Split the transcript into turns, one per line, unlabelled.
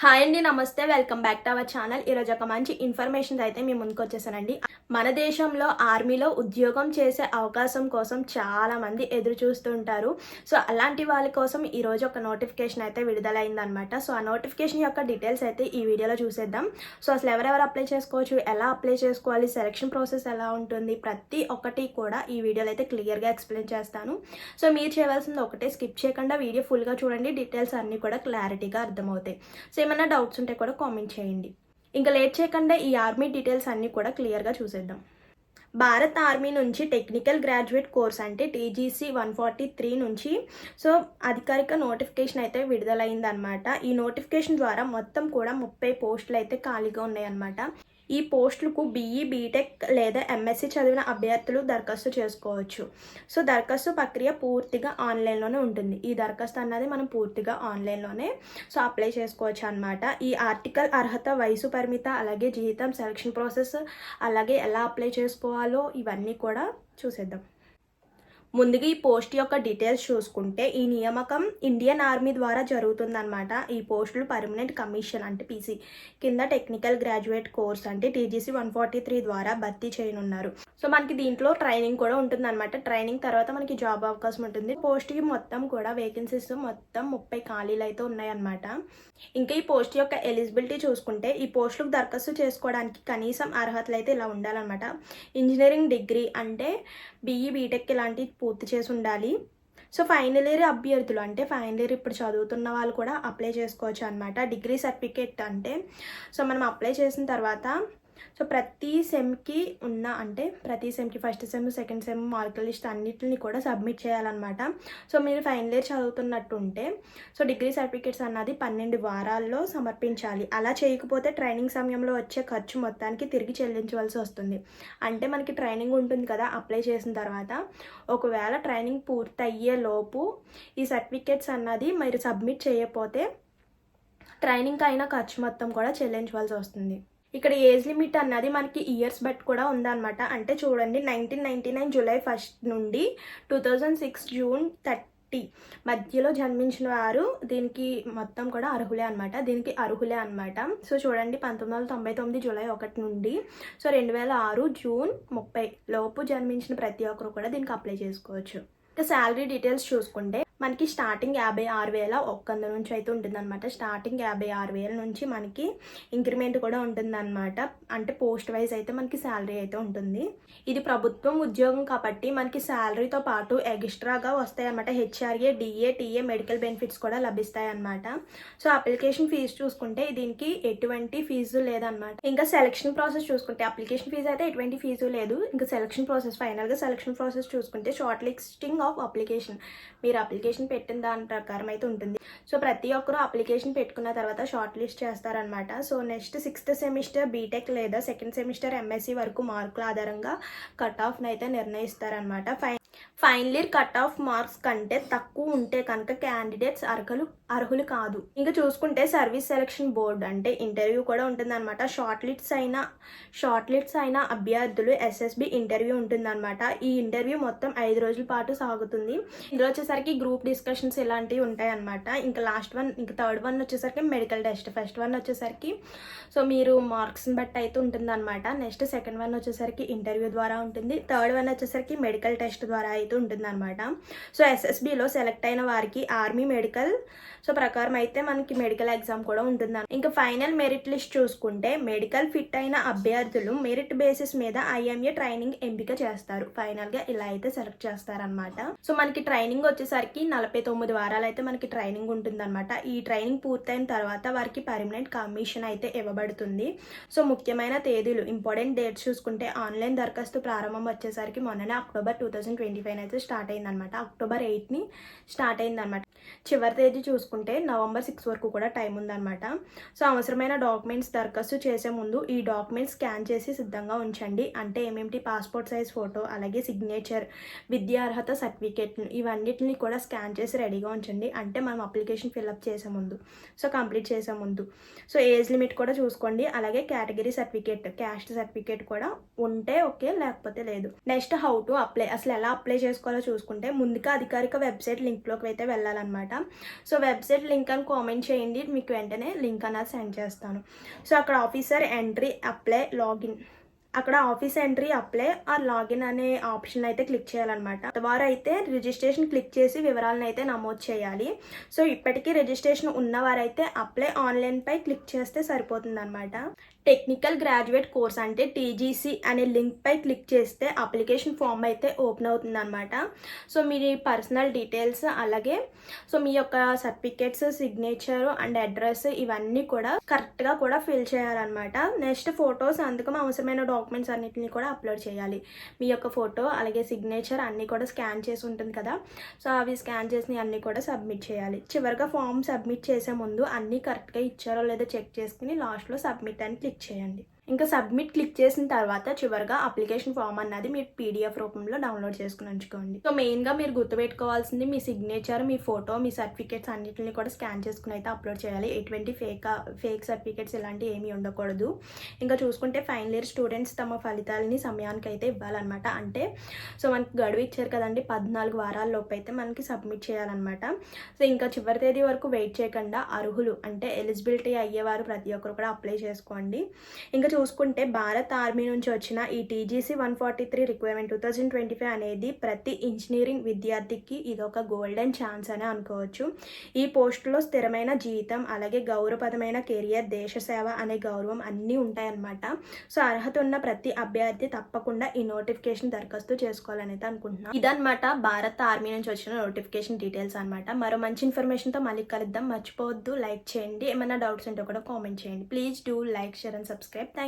Hi అండి నమస్తే. Welcome back to our channel. ఈరోజు ఒక మంచి ఇన్ఫర్మేషన్ అయితే మీ ముందుకు వచ్చేసానండి. మన దేశంలో ఆర్మీలో ఉద్యోగం చేసే అవకాశం కోసం చాలామంది ఎదురు చూస్తుంటారు సో అలాంటి వాళ్ళ కోసం ఈరోజు ఒక నోటిఫికేషన్ అయితే విడుదలైందనమాట సో ఆ నోటిఫికేషన్ యొక్క డీటెయిల్స్ అయితే ఈ వీడియోలో చూసేద్దాం. సో అసలు ఎవరెవరు అప్లై చేసుకోవచ్చు? ఎలా అప్లై చేసుకోవాలి? సెలక్షన్ ప్రాసెస్ ఎలా ఉంటుంది? ప్రతి ఒక్కటి కూడా ఈ వీడియోలో అయితే క్లియర్గా ఎక్స్ప్లెయిన్ చేస్తాను. సో మీరు చేయవలసింది ఒకటే స్కిప్ చేయకుండా వీడియో ఫుల్గా చూడండి. డీటెయిల్స్ అన్నీ కూడా క్లారిటీగా అర్థమవుతాయి. సో ఏమైనా డౌట్స్ ఉంటే కూడా కామెంట్ చేయండి. ఇంకా లేట్ చేయకుండా ఈ ఆర్మీ డీటెయిల్స్ అన్నీ కూడా క్లియర్గా చూసేద్దాం. భారత్ ఆర్మీ నుంచి టెక్నికల్ గ్రాడ్యుయేట్ కోర్స్ అంటే టీజీసీ వన్ ఫార్టీ త్రీ నుంచి సో అధికారిక నోటిఫికేషన్ అయితే విడుదలైందనమాట ఈ నోటిఫికేషన్ ద్వారా మొత్తం కూడా ముప్పై పోస్టులు అయితే ఖాళీగా ఉన్నాయన్నమాట. ఈ పోస్టులకు బీఈ బీటెక్ లేదా ఎంఎస్సి చదివిన అభ్యర్థులు దరఖాస్తు చేసుకోవచ్చు. సో దరఖాస్తు ప్రక్రియ పూర్తిగా ఆన్లైన్లోనే ఉంటుంది. ఈ దరఖాస్తు అన్నది మనం పూర్తిగా ఆన్లైన్లోనే సో అప్లై చేసుకోవచ్చు అనమాట ఈ ఆర్టికల్ అర్హత వయసు పరిమిత అలాగే జీతం సెలక్షన్ ప్రాసెస్ అలాగే ఎలా అప్లై చేసుకోవాలో ఇవన్నీ కూడా చూసేద్దాం. ముందుగా ఈ పోస్ట్ యొక్క డీటెయిల్స్ చూసుకుంటే ఈ నియామకం ఇండియన్ ఆర్మీ ద్వారా జరుగుతుందన్నమాట. ఈ పోస్టులు పర్మనెంట్ కమిషన్ అంటే పీసీ కింద టెక్నికల్ గ్రాడ్యుయేట్ కోర్స్ అంటే టీజీసీ వన్ ఫార్టీ త్రీ ద్వారా భర్తీ చేయనున్నారు. సో మనకి దీంట్లో ట్రైనింగ్ కూడా ఉంటుందన్నమాట. ట్రైనింగ్ తర్వాత మనకి జాబ్ అవకాశం ఉంటుంది. పోస్ట్కి మొత్తం కూడా వేకెన్సీస్ మొత్తం ముప్పై ఖాళీలు అయితే ఉన్నాయన్నమాట. ఇంకా ఈ పోస్ట్ యొక్క ఎలిజిబిలిటీ చూసుకుంటే ఈ పోస్టులకు దరఖాస్తు చేసుకోవడానికి కనీసం అర్హతలు అయితే ఇలా ఉండాలన్నమాట. ఇంజనీరింగ్ డిగ్రీ అంటే బీఈ బీటెక్ ఇలాంటివి పూర్తి చేసి ఉండాలి. సో ఫైనల్ ఇయర్ అభ్యర్థులు అంటే ఫైనల్ ఇయర్ ఇప్పుడు చదువుతున్న వాళ్ళు కూడా అప్లై చేసుకోవచ్చు అనమాట డిగ్రీ సర్టిఫికేట్ అంటే సో మనం అప్లై చేసిన తర్వాత సో ప్రతి సెమ్కి ఉన్న అంటే ప్రతి సెమ్కి ఫస్ట్ సెమ్ సెకండ్ సెమ్ మార్కుల లిస్ట్ అన్నిటిని కూడా సబ్మిట్ చేయాలన్నమాట. సో మీరు ఫైనల్ ఇయర్ చదువుతున్నట్టు ఉంటే సో డిగ్రీ సర్టిఫికేట్స్ అన్నది పన్నెండు వారాల్లో సమర్పించాలి. అలా చేయకపోతే ట్రైనింగ్ సమయంలో వచ్చే ఖర్చు మొత్తానికి తిరిగి చెల్లించవలసి వస్తుంది. అంటే మనకి ట్రైనింగ్ ఉంటుంది కదా అప్లై చేసిన తర్వాత. ఒకవేళ ట్రైనింగ్ పూర్తయ్యే లోపు ఈ సర్టిఫికేట్స్ అన్నది మీరు సబ్మిట్ చేయకపోతే ట్రైనింగ్కి అయిన ఖర్చు మొత్తం కూడా చెల్లించవలసి వస్తుంది. ఇక్కడ ఏజ్ లిమిట్ అన్నది మనకి ఇయర్స్ బట్ కూడా ఉందన్నమాట. అంటే చూడండి nineteen ninety nine July first నుండి two thousand six June thirty మధ్యలో జన్మించిన వారు దీనికి మొత్తం కూడా అర్హులే అనమాట దీనికి అర్హులే అనమాట సో చూడండి పంతొమ్మిది వందల తొంభై తొమ్మిది జూలై ఒకటి నుండి సో రెండు వేల ఆరు జూన్ ముప్పై లోపు జన్మించిన ప్రతి ఒక్కరు కూడా దీనికి అప్లై చేసుకోవచ్చు. ఇంకా శాలరీ డీటెయిల్స్ చూసుకుంటే మనకి స్టార్టింగ్ యాభై ఆరు వేల ఒక్కంద నుంచి అయితే ఉంటుందన్నమాట. స్టార్టింగ్ యాభై ఆరు వేల నుంచి మనకి ఇంక్రిమెంట్ కూడా ఉంటుందన్నమాట. అంటే పోస్ట్ వైజ్ అయితే మనకి శాలరీ అయితే ఉంటుంది. ఇది ప్రభుత్వం ఉద్యోగం కాబట్టి మనకి శాలరీతో పాటు ఎక్స్ట్రాగా వస్తాయన్నమాట. HRA DA TA medical benefits కూడా లభిస్తాయి అన్నమాట సో అప్లికేషన్ ఫీజు చూసుకుంటే దీనికి ఎటువంటి ఫీజు లేదన్నమాట. ఇంకా సెలక్షన్ ప్రాసెస్ చూసుకుంటే అప్లికేషన్ ఫీజు అయితే ఎటువంటి ఫీజు లేదు. ఇంకా సెలక్షన్ ప్రాసెస్ ఫైనల్గా సెలక్షన్ ప్రాసెస్ చూసుకుంటే షార్ట్ లిస్టింగ్ ఆఫ్ అప్లికేషన్. మీరు అప్లికేషన్ పెట్టిన దాని ప్రకారం అయితే ఉంటుంది. సో ప్రతి ఒక్కరూ అప్లికేషన్ పెట్టుకున్న తర్వాత షార్ట్ లిస్ట్ చేస్తారనమాట so next sixth semester BTech లేదా సెకండ్ సెమిస్టర్ ఎంఎస్సి వరకు మార్కుల ఆధారంగా కట్ ఆఫ్ని అయితే నిర్ణయిస్తారనమాట fine final year cut off marks కంటే తక్కువ ఉంటే కనుక క్యాండిడేట్స్ అర్హులు అర్హులు కాదు. ఇంకా చూసుకుంటే సర్వీస్ సెలక్షన్ బోర్డ్ అంటే ఇంటర్వ్యూ కూడా ఉంటుందన్నమాట. షార్ట్ లిస్ట్స్ అయిన షార్ట్ లిస్ట్స్ అయిన అభ్యర్థులు ఎస్ఎస్బి ఇంటర్వ్యూ ఉంటుందన్నమాట. ఈ ఇంటర్వ్యూ మొత్తం ఐదు రోజుల పాటు సాగుతుంది. ఇందులో వచ్చేసరికి గ్రూప్ డిస్కషన్స్ ఇలాంటివి ఉంటాయి అనమాట ఇంకా లాస్ట్ వన్ ఇంకా థర్డ్ వన్ వచ్చేసరికి మెడికల్ టెస్ట్ ఫస్ట్ వన్ వచ్చేసరికి సో మీరు మార్క్స్ని బట్టి అయితే ఉంటుందన్నమాట. నెక్స్ట్ సెకండ్ వన్ వచ్చేసరికి ఇంటర్వ్యూ ద్వారా ఉంటుంది. థర్డ్ వన్ వచ్చేసరికి మెడికల్ టెస్ట్ ద్వారా అయితే ఉంటుందన్నమాట. సో ఎస్ఎస్బిలో సెలెక్ట్ అయిన వారికి ఆర్మీ మెడికల్ సో ప్రకారం అయితే మనకి మెడికల్ ఎగ్జామ్ కూడా ఉంటుంది ఇంకా ఫైనల్ మెరిట్ లిస్ట్ చూసుకుంటే మెడికల్ ఫిట్ అయిన అభ్యర్థులు మెరిట్ బేసిస్ మీద ఐఎంఏ ట్రైనింగ్ ఎంపిక చేస్తారు. ఫైనల్గా ఇలా అయితే సెలెక్ట్ చేస్తారనమాట సో మనకి ట్రైనింగ్ వచ్చేసరికి నలభై తొమ్మిది వారాలు అయితే మనకి ట్రైనింగ్ ఉంటుందన్నమాట. ఈ ట్రైనింగ్ పూర్తయిన తర్వాత వారికి పర్మనెంట్ కమిషన్ అయితే ఇవ్వబడుతుంది. సో ముఖ్యమైన తేదీలు ఇంపార్టెంట్ డేట్స్ చూసుకుంటే ఆన్లైన్ దరఖాస్తు ప్రారంభం వచ్చేసరికి మొన్ననే October two thousand twenty five అయితే స్టార్ట్ అయిందనమాట అక్టోబర్ ఎయిట్ని స్టార్ట్ అయిందనమాట చివరి తేదీ చూసుకుంటే నవంబర్ సిక్స్ వరకు కూడా టైం ఉందన్నమాట. సో అవసరమైన డాక్యుమెంట్స్ దరఖాస్తు చేసే ముందు ఈ డాక్యుమెంట్స్ స్కాన్ చేసి సిద్ధంగా ఉంచండి. అంటే ఏమేమిటి? పాస్పోర్ట్ సైజ్ ఫోటో అలాగే సిగ్నేచర్ విద్యార్హత సర్టిఫికేట్ ఇవన్నిటిని కూడా స్కాన్ స్కాన్ చేసి రెడీగా ఉంచండి. అంటే మనం అప్లికేషన్ ఫిల్అప్ చేసే ముందు. సో కంప్లీట్ చేసే ముందు. సో ఏజ్ లిమిట్ కూడా చూసుకోండి. అలాగే కేటగిరీ సర్టిఫికేట్ క్యాస్ట్ సర్టిఫికేట్ కూడా ఉంటే ఓకే లేకపోతే లేదు. నెక్స్ట్ హౌ టు అప్లై అసలు ఎలా అప్లై చేసుకోవాలో చూసుకుంటే ముందుగా అధికారిక వెబ్సైట్ లింక్లోకి అయితే వెళ్ళాలన్నమాట. సో వెబ్సైట్ లింక్ అని కామెంట్ చేయండి. మీకు వెంటనే లింక్ అన్నది సెండ్ చేస్తాను. సో అక్కడ ఆఫీసర్ ఎంట్రీ అప్లై లాగిన్. అక్కడ office entry apply or login అనే ఆప్షన్ అయితే క్లిక్ చేయాలన్నమాట. వారు అయితే రిజిస్ట్రేషన్ క్లిక్ చేసి వివరాలను అయితే నమోదు చేయాలి. సో ఇప్పటికీ రిజిస్ట్రేషన్ ఉన్నవారైతే అప్లై ఆన్లైన్ పై క్లిక్ చేస్తే సరిపోతుంది అనమాట టెక్నికల్ గ్రాడ్యుయేట్ కోర్స్ అంటే టీజీసీ అనే లింక్ పై క్లిక్ చేస్తే అప్లికేషన్ ఫామ్ అయితే ఓపెన్ అవుతుంది అనమాట సో మీ పర్సనల్ డీటెయిల్స్ అలాగే సో మీ యొక్క సర్టిఫికేట్స్ సిగ్నేచర్ అండ్ అడ్రస్ ఇవన్నీ కూడా కరెక్ట్గా కూడా ఫిల్ చేయాలన్నమాట. నెక్స్ట్ ఫొటోస్ అందుకు అవసరమైన డాక్యుమెంట్స్ అన్నిటిని కూడా అప్లోడ్ చేయాలి. మీ యొక్క ఫోటో అలాగే సిగ్నేచర్ అన్నీ కూడా స్కాన్ చేసి ఉంటుంది కదా. సో అవి స్కాన్ చేసిన అన్నీ కూడా సబ్మిట్ చేయాలి. చివరిగా ఫామ్ సబ్మిట్ చేసే ముందు అన్నీ కరెక్ట్గా ఇచ్చారో లేదో చెక్ చేసుకుని లాస్ట్లో సబ్మిట్ అని క్లిక్ చేయండి. ఇంకా సబ్మిట్ క్లిక్ చేసిన తర్వాత చివరిగా అప్లికేషన్ ఫామ్ అన్నది మీరు పీడిఎఫ్ రూపంలో డౌన్లోడ్ చేసుకుని ఉంచుకోండి. సో మెయిన్గా మీరు గుర్తుపెట్టుకోవాల్సింది మీ సిగ్నేచర్ మీ ఫోటో మీ సర్టిఫికేట్స్ అన్నిటిని కూడా స్కాన్ చేసుకుని అయితే అప్లోడ్ చేయాలి. ఎటువంటి ఫేక్ ఫేక్ సర్టిఫికేట్స్ ఇలాంటివి ఏమీ ఉండకూడదు. ఇంకా చూసుకుంటే ఫైనల్ ఇయర్ స్టూడెంట్స్ తమ ఫలితాలని సమయానికి అయితే ఇవ్వాలన్నమాట. అంటే సో మనకి గడువు ఇచ్చారు కదండి పద్నాలుగు వారాల లోపు అయితే మనకి సబ్మిట్ చేయాలన్నమాట. సో ఇంకా చివరి తేదీ వరకు వెయిట్ చేయకుండా అర్హులు అంటే ఎలిజిబిలిటీ అయ్యేవారు ప్రతి ఒక్కరు కూడా అప్లై చేసుకోండి. ఇంకా చూసుకుంటే భారత్ ఆర్మీ నుంచి వచ్చిన ఈ TGC one forty three requirement two thousand twenty five అనేది ప్రతి ఇంజనీరింగ్ విద్యార్థికి ఇది ఒక గోల్డెన్ ఛాన్స్ అని అనుకోవచ్చు. ఈ పోస్టులో స్థిరమైన జీతం అలాగే గౌరవపదమైన కెరియర్ దేశ సేవ అనే గౌరవం అన్నీ ఉంటాయన్నమాట. సో అర్హత ఉన్న ప్రతి అభ్యర్థి తప్పకుండా ఈ నోటిఫికేషన్ దరఖాస్తు చేసుకోవాలని అయితే అనుకుంటున్నాను ఇదనమాట భారత్ ఆర్మీ నుంచి వచ్చిన నోటిఫికేషన్ డీటెయిల్స్ అనమాట మరో మంచి ఇన్ఫర్మేషన్తో మళ్ళీ కలుద్దాం. మర్చిపోవద్దు. లైక్ చేయండి. ఏమైనా డౌట్స్ ఉంటే కూడా కామెంట్ చేయండి. Please do like share and subscribe. Thank